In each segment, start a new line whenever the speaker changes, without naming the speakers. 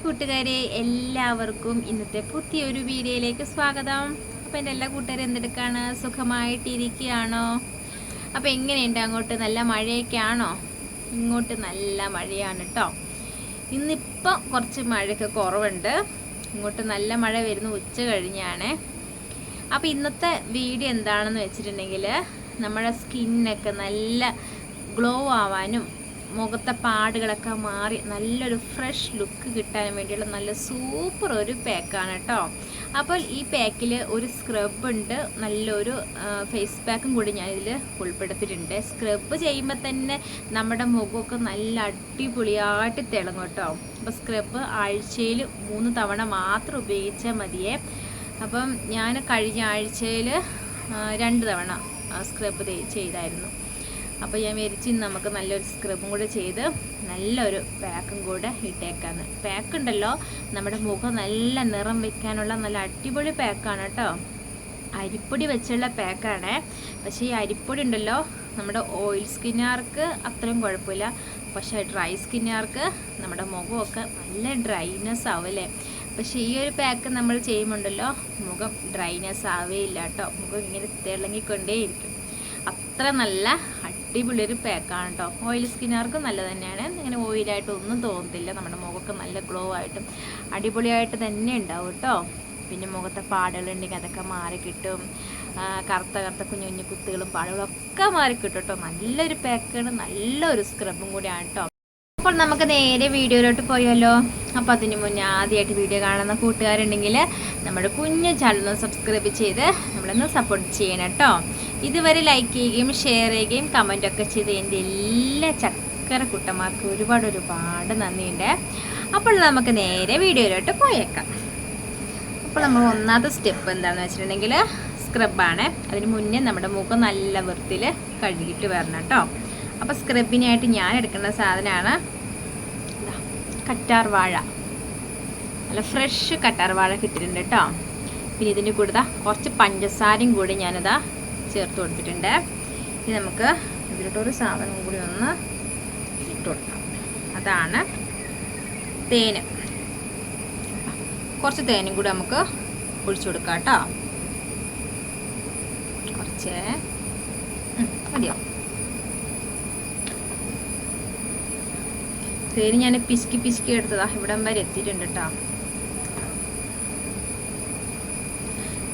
കൂട്ടുകാരെ എല്ലാവർക്കും ഇന്നത്തെ പുതിയൊരു വീഡിയോയിലേക്ക് സ്വാഗതം. അപ്പോൾ എന്റെ എല്ലാ കൂട്ടുകാരും എന്തെടുക്കാണ്? സുഖമായിട്ടിരിക്കുകയാണോ? അപ്പോൾ എങ്ങനെയുണ്ട് അങ്ങോട്ട്? നല്ല മഴയൊക്കെ ആണോ? ഇങ്ങോട്ട് നല്ല മഴയാണ് കേട്ടോ ഇന്നിപ്പോൾ കുറച്ച് മഴയൊക്കെ കുറവുണ്ട്. ഇങ്ങോട്ട് നല്ല മഴ വരുന്നു ഉച്ച കഴിഞ്ഞാണ്. അപ്പോൾ ഇന്നത്തെ വീഡിയോ എന്താണെന്ന് വെച്ചിട്ടുണ്ടെങ്കിൽ നമ്മുടെ സ്കിന്നൊക്കെ നല്ല ഗ്ലോ ആവാനും മുഖത്തെ പാടുകളൊക്കെ മാറി നല്ലൊരു ഫ്രഷ് ലുക്ക് കിട്ടാൻ വേണ്ടിയുള്ള നല്ല സൂപ്പർ ഒരു പാക്കാണ് കേട്ടോ അപ്പോൾ ഈ പാക്കിൽ ഒരു സ്ക്രബ് ഉണ്ട് നല്ലൊരു ഫേസ് പാക്കും കൂടി ഞാൻ ഞാനിതിൽ ഉൾപ്പെടുത്തിയിട്ടുണ്ട്. സ്ക്രബ് ചെയ്യുമ്പോൾ തന്നെ നമ്മുടെ മുഖമൊക്കെ നല്ല അടിപൊളിയായിട്ട് തിളങ്ങും കേട്ടോ അപ്പോൾ സ്ക്രബ് ആഴ്ചയിൽ മൂന്ന് തവണ മാത്രം ഉപയോഗിച്ചാൽ മതിയേ. അപ്പം ഞാൻ കഴിഞ്ഞ ആഴ്ചയിൽ രണ്ട് തവണ സ്ക്രബ് ചെയ്തായിരുന്നു. അപ്പോൾ ഞാൻ വിചാരിച്ചു നമുക്ക് നല്ലൊരു സ്ക്രബും കൂടെ ചെയ്ത് നല്ലൊരു പാക്കും കൂടെ ഇട്ടേക്കാന്ന്. പാക്ക് ഉണ്ടല്ലോ. നമ്മുടെ മുഖം നല്ല നിറം വെക്കാനുള്ള നല്ല അടിപൊളി പാക്കാണ് കേട്ടോ. അരിപ്പൊടി വെച്ചുള്ള പാക്കാണ് പക്ഷേ ഈ അരിപ്പൊടി ഉണ്ടല്ലോ നമ്മുടെ ഓയിൽ സ്കിന്നുകാർക്ക് അത്രയും കുഴപ്പമില്ല. പക്ഷേ ഡ്രൈ സ്കിന്നുകാർക്ക് നമ്മുടെ മുഖമൊക്കെ നല്ല ഡ്രൈനെസ് ആവില്ലേ പക്ഷേ ഈ ഒരു പാക്ക് നമ്മൾ ചെയ്യുമ്പോണ്ടല്ലോ മുഖം ഡ്രൈനെസ് ആവേ ഇല്ല കേട്ടോ. മുഖം ഇങ്ങനെ തിളങ്ങിക്കൊണ്ടേയിരിക്കും. അത്ര നല്ല അടിപൊളി ഒരു പാക്കാണ് കേട്ടോ ഓയിൽ സ്കിന്നുകാർക്ക് നല്ല തന്നെയാണ്. ഇങ്ങനെ ഓയിലായിട്ട് ഒന്നും തോന്നത്തില്ല. നമ്മുടെ മുഖമൊക്കെ നല്ല ഗ്ലോ ആയിട്ടും അടിപൊളിയായിട്ട് തന്നെ ഉണ്ടാവും കേട്ടോ പിന്നെ മുഖത്തെ പാടുകളുണ്ടെങ്കിൽ അതൊക്കെ മാറി കിട്ടും. കറുത്ത കറുത്ത കുഞ്ഞു കുഞ്ഞു കുത്തുകളും പാടുകളൊക്കെ മാറി കിട്ടും കേട്ടോ നല്ലൊരു പാക്കാണ് നല്ലൊരു സ്ക്രബും കൂടിയാണ് കേട്ടോ അപ്പോൾ നമുക്ക് നേരെ വീഡിയോയിലോട്ട് പോയല്ലോ അപ്പോൾ അതിന് മുന്നേ ആദ്യമായിട്ട് വീഡിയോ കാണുന്ന കൂട്ടുകാരുണ്ടെങ്കിൽ നമ്മുടെ കുഞ്ഞു ചാനൽ സബ്സ്ക്രൈബ് ചെയ്ത് നമ്മളൊന്ന് സപ്പോർട്ട് ചെയ്യണം കേട്ടോ ഇതുവരെ ലൈക്ക് ചെയ്യുകയും ഷെയർ ചെയ്യുകയും കമന്റ് ഒക്കെ ചെയ്ത് എന്റെ എല്ലാ ചക്കര കുട്ടന്മാർക്കും ഒരുപാട് ഒരുപാട് നന്ദിയുണ്ട്. അപ്പോൾ നമുക്ക് നേരെ വീഡിയോയിലോട്ട് പോയേക്കാം. അപ്പോൾ നമ്മൾ ഒന്നാമത്തെ സ്റ്റെപ്പ് എന്താണെന്ന് വെച്ചിട്ടുണ്ടെങ്കിൽ സ്ക്രബാണ് അതിന് മുന്നേ നമ്മുടെ മുഖം നല്ല വൃത്തിയിൽ കഴുകിയിട്ട് വരണം കേട്ടോ. അപ്പോൾ സ്ക്രബിനായിട്ട് ഞാൻ എടുക്കുന്ന സാധനമാണ് കറ്റാർ വാഴ. നല്ല ഫ്രഷ് കറ്റാർ വാഴ കിട്ടിയിട്ടുണ്ട് കേട്ടോ. പിന്നെ ഇതിന്റെ കൂടെ കുറച്ച് പഞ്ചസാരയും കൂടി ഞാനിതാ ചേർത്ത് കൊടുത്തിട്ടുണ്ട്. ഇനി നമുക്ക് ഇതിലോട്ടൊരു സാധനം കൂടി ഒന്ന് ഇട്ട് കൊടുക്കാം. അതാണ് തേന്. കുറച്ച് തേനും കൂടി നമുക്ക് ഒഴിച്ചു കൊടുക്കാം കേട്ടോ. കുറച്ച്. മതിയോ? തേന് ഞാൻ പിശുക്കി പിശുക്കി എടുത്തതാ. ഇവിടം വരെ എത്തിയിട്ടുണ്ട് കേട്ടോ.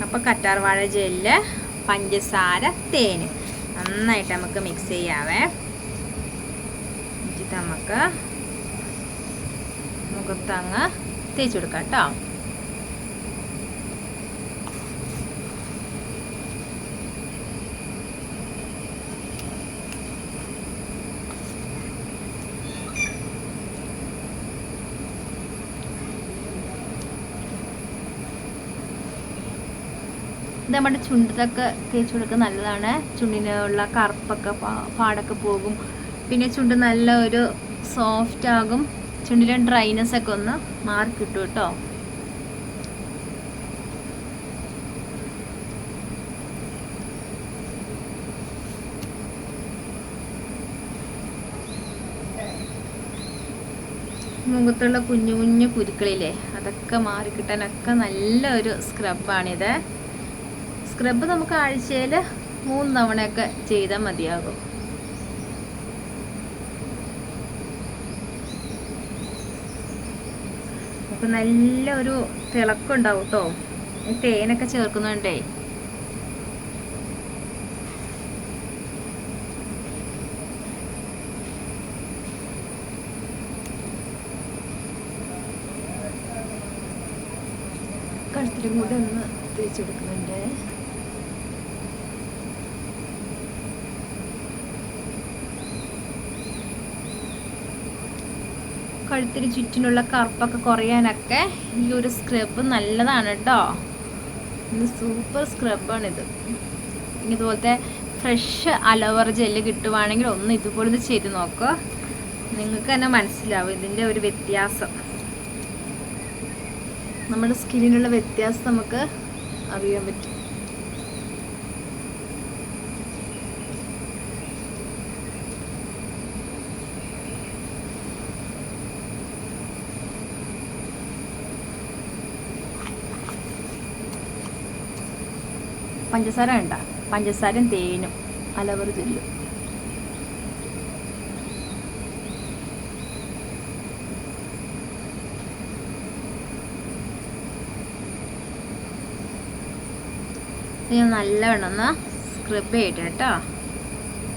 അപ്പോൾ കറ്റാർവാഴ ജെല്ല് പഞ്ചസാര തേൻ നന്നായിട്ട് നമുക്ക് മിക്സ് ചെയ്യാവേ. എന്നിട്ട് നമുക്ക് മുഖത്തങ്ങ് തേച്ച് കൊടുക്കാം കേട്ടോ ഇത് നമ്മുടെ ചുണ്ടത്തൊക്കെ തേച്ച് കൊടുക്കുക നല്ലതാണ്. ചുണ്ടിനുള്ള കറുപ്പൊക്കെ പാടൊക്കെ പോകും. പിന്നെ ചുണ്ട് നല്ല ഒരു സോഫ്റ്റ് ആകും. ചുണ്ടിലെ ഡ്രൈനെസ് ഒക്കെ ഒന്ന് മാറി കിട്ടും കേട്ടോ. മുഖത്തുള്ള കുഞ്ഞു കുഞ്ഞു കുരുക്കളില്ലേ അതൊക്കെ മാറി കിട്ടാനൊക്കെ നല്ലൊരു സ്ക്രബാണിത് സ്ക്രബ് നമുക്ക് ആഴ്ചയിൽ മൂന്ന് തവണയൊക്കെ ചെയ്താൽ മതിയാകും. അപ്പം നല്ല ഒരു തിളക്കുണ്ടാവും കേട്ടോ തേനൊക്കെ ചേർക്കുന്നുണ്ടേ. കഴുത്തിലും കൂടെ ഒന്ന് തേച്ച് കഴുത്തിന് ചുറ്റിനുള്ള കറുപ്പൊക്കെ കുറയാനൊക്കെ ഈ ഒരു സ്ക്രബ് നല്ലതാണ് കേട്ടോ ഇത് സൂപ്പർ സ്ക്രബാണിത് ഇതുപോലത്തെ ഫ്രഷ് അലോവർ ജെല്ല് കിട്ടുവാണെങ്കിൽ ഒന്ന് ഇതുപോലെ ചെയ്ത് നോക്കുക നിങ്ങൾക്ക് തന്നെ മനസ്സിലാവും ഇതിന്റെ ഒരു വ്യത്യാസം. നമ്മുടെ സ്കിന്നിനുള്ള വ്യത്യാസം നമുക്ക് അറിയാൻ പറ്റും. പഞ്ചസാര വേണ്ട. പഞ്ചസാരയും തേനും അലവർ ഇത് നല്ലവണ്ണം ഒന്ന് സ്ക്രബ് ചെയ്യട്ടെ കേട്ടോ.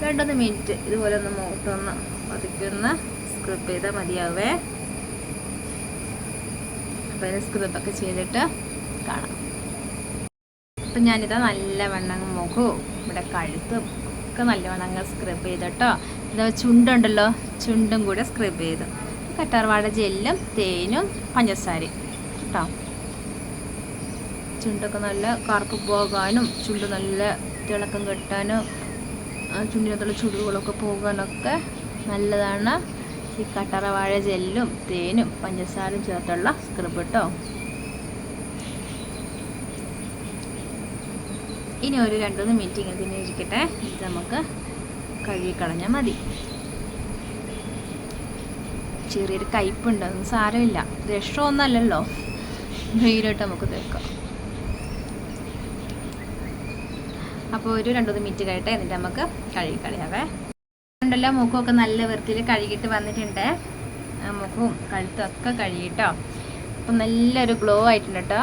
രണ്ടൊന്ന് മിനിറ്റ് ഇതുപോലെ ഒന്ന് മുഖത്തൊന്ന് പതുക്കൊന്ന് സ്ക്രബ് ചെയ്താൽ മതിയാവേ. അപ്പോൾ സ്ക്രബൊക്കെ ചെയ്തിട്ട് കാണാം. അപ്പം നല്ല നല്ലവണ്ണം മുഖവും ഇവിടെ കഴുത്തും ഒക്കെ നല്ലവണ്ണം അങ്ങ് സ്ക്രബ് കേട്ടോ ഇതാ ചുണ്ടുണ്ടല്ലോ ചുണ്ടും കൂടെ സ്ക്രബ് ചെയ്തു. കറ്റാർവാഴ ജെല്ലും തേനും പഞ്ചസാരയും കേട്ടോ. ചുണ്ടൊക്കെ നല്ല കറുപ്പ് പോകാനും ചുണ്ട് നല്ല തിളക്കം കെട്ടാനും ചുണ്ടിനകത്തുള്ള ചുടുകളൊക്കെ പോകാനൊക്കെ നല്ലതാണ്. ഈ കട്ടറവാഴ ജെല്ലും തേനും പഞ്ചസാരയും ചേർത്തുള്ള സ്ക്രബ് കേട്ടോ. ഇനി ഒരു രണ്ടുമൂന്ന് മിനിറ്റ് ഇങ്ങനെ തന്നെ ഇരിക്കട്ടെ. ഇത് നമുക്ക് കഴുകിക്കളഞ്ഞാൽ മതി. ചെറിയൊരു കയ്പുണ്ട് അതൊന്നും സാരമില്ല. രക്ഷമൊന്നല്ലല്ലോ വെയിലോട്ട് നമുക്ക് തേക്കാം അപ്പോൾ ഒരു രണ്ടൂന്ന് മിനിറ്റ് കഴിയട്ടെ എന്നിട്ട് നമുക്ക് കഴുകിക്കളയാവേ ഉണ്ടല്ലോ മുഖമൊക്കെ നല്ല വൃത്തിയിൽ കഴുകിയിട്ട് വന്നിട്ടുണ്ട്. മുഖവും കഴുത്തും ഒക്കെ കഴുകിട്ടോ. അപ്പം നല്ലൊരു ഗ്ലോ ആയിട്ടുണ്ട് കേട്ടോ.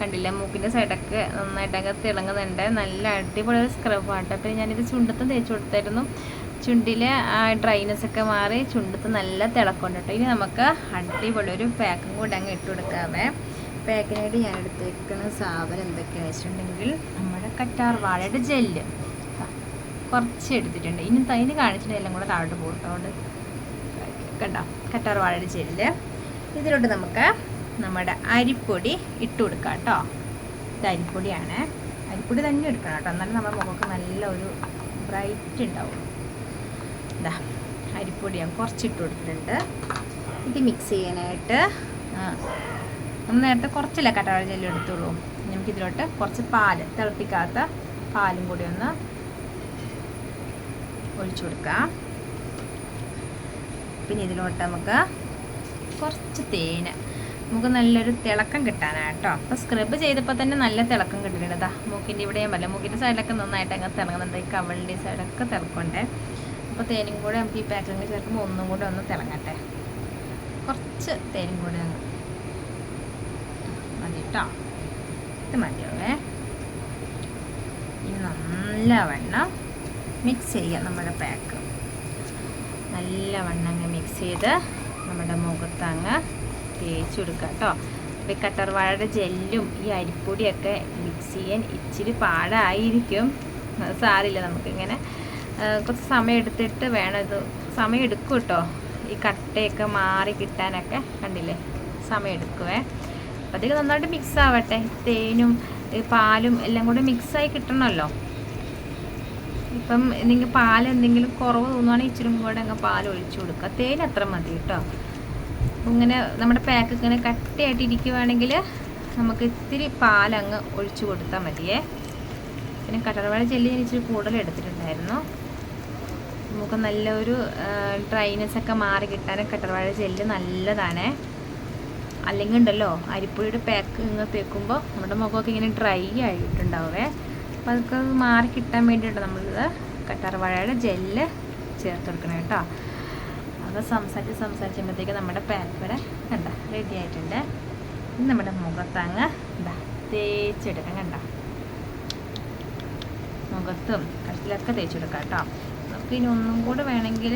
കണ്ടില്ല. മൂക്കിന്റെ സൈഡൊക്കെ നന്നായിട്ടൊക്കെ തിളങ്ങുന്നുണ്ട്. നല്ല അടിപൊളി ഒരു സ്ക്രബാണ് കേട്ടോ. പിന്നെ ഞാനിത് ചുണ്ടത്ത് തേച്ച് കൊടുത്തായിരുന്നു. ചുണ്ടിലെ ആ ഡ്രൈനെസ് ഒക്കെ മാറി ചുണ്ടത്ത് നല്ല തിളക്കമുണ്ട് കേട്ടോ. ഇനി നമുക്ക് അടിപൊളി ഒരു പാക്കും കൂടെ അങ്ങ് ഇട്ട് കൊടുക്കാവേ പാക്കിനായിട്ട് ഞാൻ എടുത്തേക്കുന്ന സാധനം എന്തൊക്കെയാണെന്ന് വെച്ചിട്ടുണ്ടെങ്കിൽ നമ്മുടെ കറ്റാർ വാഴയുടെ ജെല്ല് കുറച്ച് എടുത്തിട്ടുണ്ട്. ഇനി തൈന് കാണിച്ചിട്ട് എല്ലാം കൂടെ താഴോട്ട് പോട്ടോണ്ട് കണ്ടോ? കറ്റാർ വാഴയുടെ ജെല്ല് ഇതിലോട്ട് നമുക്ക് നമ്മുടെ അരിപ്പൊടി ഇട്ട് കൊടുക്കാം കേട്ടോ. ഇത് അരിപ്പൊടിയാണ്. അരിപ്പൊടി തന്നെ എടുക്കണം കേട്ടോ. എന്നാലും നമ്മുടെ മുഖമൊക്കെ നല്ല ഒരു ബ്രൈറ്റ് ഉണ്ടാവും. ഇതാ അരിപ്പൊടി ഞാൻ കുറച്ചിട്ട് കൊടുത്തിട്ടുണ്ട്. ഇത് മിക്സ് ചെയ്യാനായിട്ട് നമ്മൾ നേരത്തെ കുറച്ചല്ലേ കട്ടാഴ ജെല്ലി എടുത്തുള്ളൂ. നമുക്കിതിലോട്ട് കുറച്ച് പാൽ തിളപ്പിക്കാത്ത പാലും കൂടി ഒന്ന് ഒഴിച്ചു കൊടുക്കാം. പിന്നെ ഇതിലോട്ട് നമുക്ക് കുറച്ച് തേന് നമുക്ക് നല്ലൊരു തിളക്കം കിട്ടാനാണ് കേട്ടോ. സ്ക്രബ് ചെയ്തപ്പോൾ തന്നെ നല്ല തിളക്കം കിട്ടിയിട്ടുണ്ട്. ഇതാ മൂക്കിന്റെ ഇവിടെയും പറ്റില്ല മൂക്കിന്റെ സൈഡിലൊക്കെ നന്നായിട്ട് അങ്ങ് തിളങ്ങുന്നുണ്ട്. ഈ കവളിന്റെ സൈഡൊക്കെ തിളക്കണ്ടേ. അപ്പോൾ തേനും കൂടെ നമുക്ക് ഈ പാക്കിങ് ചേർക്കുമ്പോൾ ഒന്നും കൂടെ ഒന്ന് തിളങ്ങട്ടെ. കുറച്ച് തേനും കൂടെ അങ്ങ് മതി കേട്ടോ. ഇത് മതിയാവേ. ഇനി നല്ലവണ്ണം മിക്സ് ചെയ്യുക നമ്മുടെ പാക്ക് നല്ലവണ്ണം അങ്ങ് മിക്സ് ചെയ്ത് നമ്മുടെ മുഖത്ത് അങ്ങ് തേച്ച് കൊടുക്കുക കേട്ടോ അപ്പോൾ കട്ടർവാഴയുടെ ജെല്ലും ഈ അരിപ്പൊടിയൊക്കെ മിക്സ് ചെയ്യാൻ ഇച്ചിരി പാടായിരിക്കും. സാരില്ല നമുക്കിങ്ങനെ കുറച്ച് സമയം എടുത്തിട്ട് വേണം ഇത് സമയം എടുക്കും കേട്ടോ ഈ കട്ടയൊക്കെ മാറി കിട്ടാനൊക്കെ കണ്ടില്ലേ? സമയം എടുക്കുവേ. അപ്പോൾ അതൊക്കെ നന്നായിട്ട് മിക്സ് ആവട്ടെ. തേനും പാലും എല്ലാം കൂടെ മിക്സായി കിട്ടണമല്ലോ. ഇപ്പം നിങ്ങൾ പാൽ എന്തെങ്കിലും കുറവ് തോന്നുവാണെങ്കിൽ ഇച്ചിരി കൂടെ അങ്ങ് പാൽ ഒഴിച്ചു കൊടുക്കുക. തേൻ അത്ര മതി കേട്ടോ. ഇങ്ങനെ നമ്മുടെ പാക്ക് ഇങ്ങനെ കട്ടിയായിട്ട് ഇരിക്കുവാണെങ്കിൽ നമുക്ക് ഇത്തിരി പാലങ്ങ് ഒഴിച്ചു കൊടുത്താൽ മതിയേ. പിന്നെ കട്ടർവാഴ ജെല്ലി ഞാൻ ഇച്ചിരി കൂടുതൽ എടുത്തിട്ടുണ്ടായിരുന്നു. നമുക്ക് നല്ലൊരു ഡ്രൈനെസ് ഒക്കെ മാറി കിട്ടാൻ കട്ടർവാഴ ജെല്ല് നല്ലതാണ്. അല്ലെങ്കിൽ ഉണ്ടല്ലോ അരിപ്പൊടിയുടെ പാക്ക് ഇങ്ങ് തേക്കുമ്പോൾ നമ്മുടെ മുഖമൊക്കെ ഇങ്ങനെ ഡ്രൈ ആയിട്ടുണ്ടാവേ അപ്പോൾ അതൊക്കെ മാറി കിട്ടാൻ വേണ്ടിയിട്ട് നമ്മളിത് കറ്റാർവാഴയുടെ ജെല്ല് ചേർത്ത് കൊടുക്കണം കേട്ടോ. അത് സംസാരിച്ച് സംസാരിച്ചുമ്പോഴത്തേക്ക് നമ്മുടെ ഇവിടെ കണ്ട റെഡി ആയിട്ടുണ്ട്. ഇനി നമ്മുടെ മുഖത്തങ്ങ് എന്താ തേച്ചെടുക്കാം കണ്ട. മുഖത്തും കഴുത്തിലൊക്കെ തേച്ചെടുക്കാം കേട്ടോ. നമുക്ക് ഇനി ഒന്നും കൂടെ വേണമെങ്കിൽ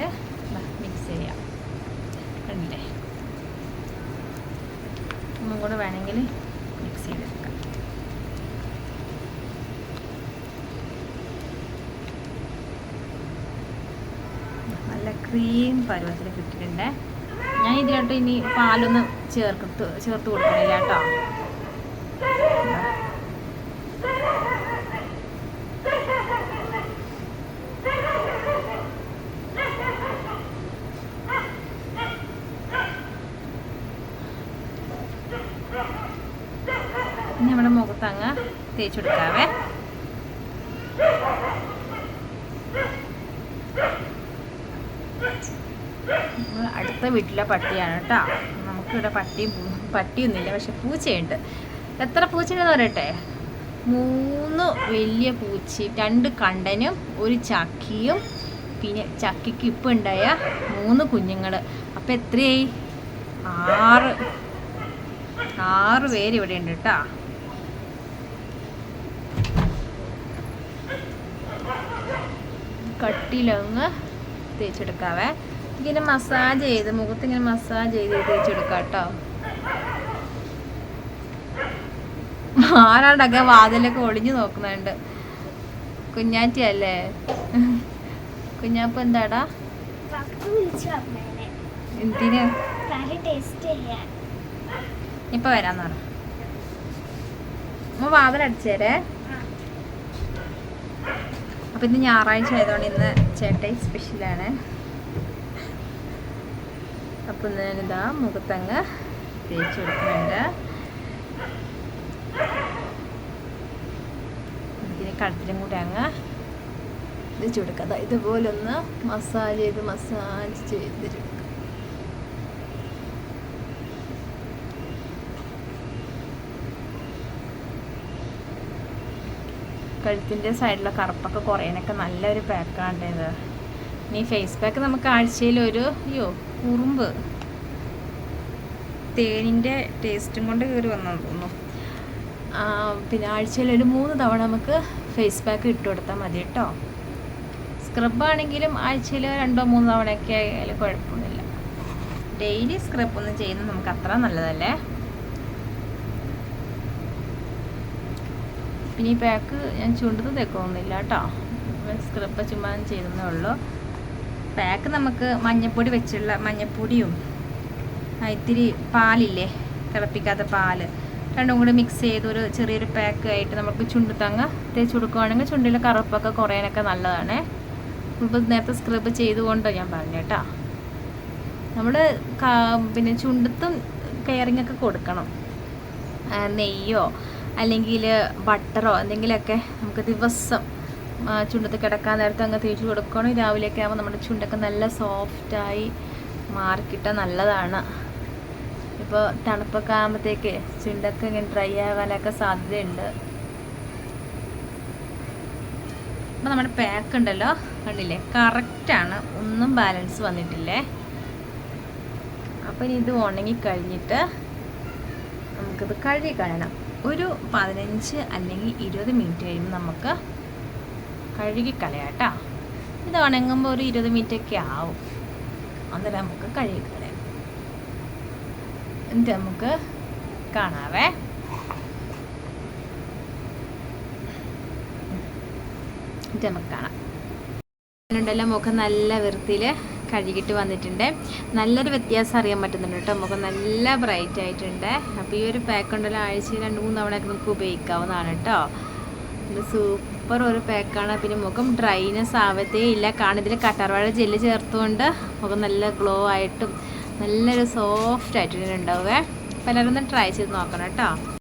മിക്സ് ചെയ്യാം. കണ്ടില്ലേ? ഒന്നും കൂടെ വേണമെങ്കിൽ മിക്സ് ചെയ്തെടുക്കാം നല്ല ക്രീം പരുവത്തിൽ കിട്ടിയിട്ടുണ്ട് ഞാൻ ഇതിലോട്ട് ഇനി പാലൊന്ന് ചേർത്ത് ചേർത്ത് കൊടുക്കണില്ല കേട്ടോ. ഇനി നമ്മുടെ മുഖത്ത് അങ്ങ് തേച്ച് അടുത്ത വീട്ടിലെ പട്ടിയാണ് കേട്ടോ. നമുക്കിവിടെ പട്ടി പട്ടിയൊന്നുമില്ല പക്ഷെ പൂച്ചയുണ്ട്. എത്ര പൂച്ചയുണ്ടെന്ന് പറയട്ടെ? മൂന്ന് വലിയ പൂച്ച രണ്ട് കണ്ടനും ഒരു ചക്കിയും പിന്നെ ചക്കിക്ക് ഇപ്പം ഉണ്ടായ മൂന്ന് കുഞ്ഞുങ്ങൾ അപ്പം എത്രയായി? ആറ്. ആറ് പേര് ഇവിടെ ഉണ്ട് കേട്ടോ. കട്ടിലങ്ങ് തേച്ചെടുക്കാവേ. ഇങ്ങനെ മസാജ് ചെയ്ത് മുഖത്ത് ഇങ്ങനെ മസാജ് ചെയ്ത് തേച്ചെടുക്കാം കേട്ടോ ആരാണ്ടൊക്കെ വാതിലൊക്കെ ഒളിഞ്ഞു നോക്കുന്നുണ്ട്. കുഞ്ഞാറ്റി അല്ലേ കുഞ്ഞാപ്പ് എന്താടാ? എന്തിന്? ഇപ്പൊ വരാന്ന് പറ. വാതിലടിച്ചേരേ. അപ്പൊ ഇന്ന് ഞായറാഴ്ച ആയതുകൊണ്ട് ഇന്ന് ചേട്ടായി സ്പെഷ്യലാണ് അപ്പൊ ഞാനിതാ മുഖത്തങ്ങ് തേച്ച് കൊടുക്കുന്നുണ്ട്. ഇതിന് കഴുത്തിലും കൂടെ അങ്ങ് തേച്ച് കൊടുക്കുക അതാ ഇതുപോലെ ഒന്ന് മസാജ് ചെയ്ത് മസാജ് ചെയ്തിട്ട് കഴുത്തിന്റെ സൈഡിലെ കറുപ്പൊക്കെ കുറയാനൊക്കെ നല്ലൊരു പാക്കാണ് ഇത്. ഇനി ഫേസ് പാക്ക് നമുക്ക് ആഴ്ചയിൽ ഒരു അയ്യോ ഉറുമ്പ് തേനിന്റെ ടേസ്റ്റും കൊണ്ട് കയറി വന്നെന്ന് തോന്നുന്നു. പിന്നെ ആഴ്ചയിൽ ഒരു മൂന്ന് തവണ നമുക്ക് ഫേസ് പാക്ക് ഇട്ട് കൊടുത്താൽ മതി കേട്ടോ. സ്ക്രബാണെങ്കിലും ആഴ്ചയിൽ രണ്ടോ മൂന്നോ തവണയൊക്കെ ആയാലും കുഴപ്പമൊന്നുമില്ല. ഡെയിലി സ്ക്രബ് ഒന്നും ചെയ്യുന്നത് നമുക്ക് അത്ര നല്ലതല്ലേ? പിന്നെ ഈ പാക്ക് ഞാൻ ചുണ്ടത്ത് തേക്കൊന്നുമില്ല കേട്ടോ. സ്ക്രബ് ചുമ്മാ ചെയ്തതേ ഉള്ളൂ. പാക്ക് നമുക്ക് മഞ്ഞപ്പൊടി വെച്ചുള്ള മഞ്ഞപ്പൊടിയും ഇത്തിരി പാലില്ലേ തിളപ്പിക്കാത്ത പാൽ രണ്ടും കൂടി മിക്സ് ചെയ്ത് ഒരു ചെറിയൊരു പാക്ക് ആയിട്ട് നമുക്ക് ചുണ്ടത്തങ്ങ് തേച്ച് കൊടുക്കുവാണെങ്കിൽ ചുണ്ടിലെ കറുപ്പൊക്കെ കുറയാനൊക്കെ നല്ലതാണ്. ഇപ്പോൾ നേരത്തെ സ്ക്രബ് ചെയ്തുകൊണ്ടോ ഞാൻ പറഞ്ഞു കേട്ടോ നമ്മൾ പിന്നെ ചുണ്ടത്തും കെയറിങ് ഒക്കെ കൊടുക്കണം. നെയ്യോ അല്ലെങ്കിൽ ബട്ടറോ എന്തെങ്കിലുമൊക്കെ നമുക്ക് ദിവസം ചുണ്ടത്ത് കിടക്കാൻ നേരത്തെ അങ്ങ് തേച്ച് കൊടുക്കണം. രാവിലെയൊക്കെ ആകുമ്പോൾ നമ്മുടെ ചുണ്ടൊക്കെ നല്ല സോഫ്റ്റായി മാർക്കിട്ട നല്ലതാണ്. ഇപ്പോൾ തണുപ്പൊക്കെ ആകുമ്പോഴത്തേക്ക് ചുണ്ടൊക്കെ ഇങ്ങനെ ഡ്രൈ ആവാനൊക്കെ സാധ്യതയുണ്ട്. അപ്പോൾ നമ്മുടെ പാക്ക് ഉണ്ടല്ലോ കണ്ടില്ലേ? കറക്റ്റാണ് ഒന്നും ബാലൻസ് വന്നിട്ടില്ലേ? അപ്പം ഇനി ഇത് ഉണങ്ങി കഴിഞ്ഞിട്ട് നമുക്കിത് കഴുകി കളയണം ഒരു പതിനഞ്ച് അല്ലെങ്കിൽ ഇരുപത് മിനിറ്റ് കഴിയുമ്പോൾ നമുക്ക് കഴുകി കേട്ടോ ഇത് ഉണങ്ങുമ്പോൾ ഒരു ഇരുപത് മിനിറ്റ് ഒക്കെ ആവും. അന്നേരം നമുക്ക് കഴുകി കളയാം എന്നിട്ട് നമുക്ക് കാണാവേ. എന്നിട്ട് നമുക്ക് മുഖം നല്ല വൃത്തിയിൽ കഴുകിയിട്ട് വന്നിട്ടുണ്ട്. നല്ലൊരു വ്യത്യാസം അറിയാൻ പറ്റുന്നുണ്ട് കേട്ടോ. മുഖം നല്ല ബ്രൈറ്റ് ആയിട്ടുണ്ട്. അപ്പോൾ ഈ ഒരു പാക്ക് ഉണ്ടല്ലോ ആഴ്ചയിൽ രണ്ട് മൂന്ന് തവണയൊക്കെ നമുക്ക് ഉപയോഗിക്കാവുന്നതാണ് കേട്ടോ. ഇത് സൂപ്പർ ഒരു പാക്കാണ് പിന്നെ മുഖം ഡ്രൈനെസ് ആവത്തേ ഇല്ല. കാരണം ഇതിൽ കട്ടർവാഴ ജെല്ല് ചേർത്തുകൊണ്ട് മുഖം നല്ല ഗ്ലോ ആയിട്ടും നല്ലൊരു സോഫ്റ്റ് ആയിട്ട് ഉണ്ടാവുക അപ്പോൾ എല്ലാവരും ഒന്ന് ട്രൈ ചെയ്ത് നോക്കണം കേട്ടോ.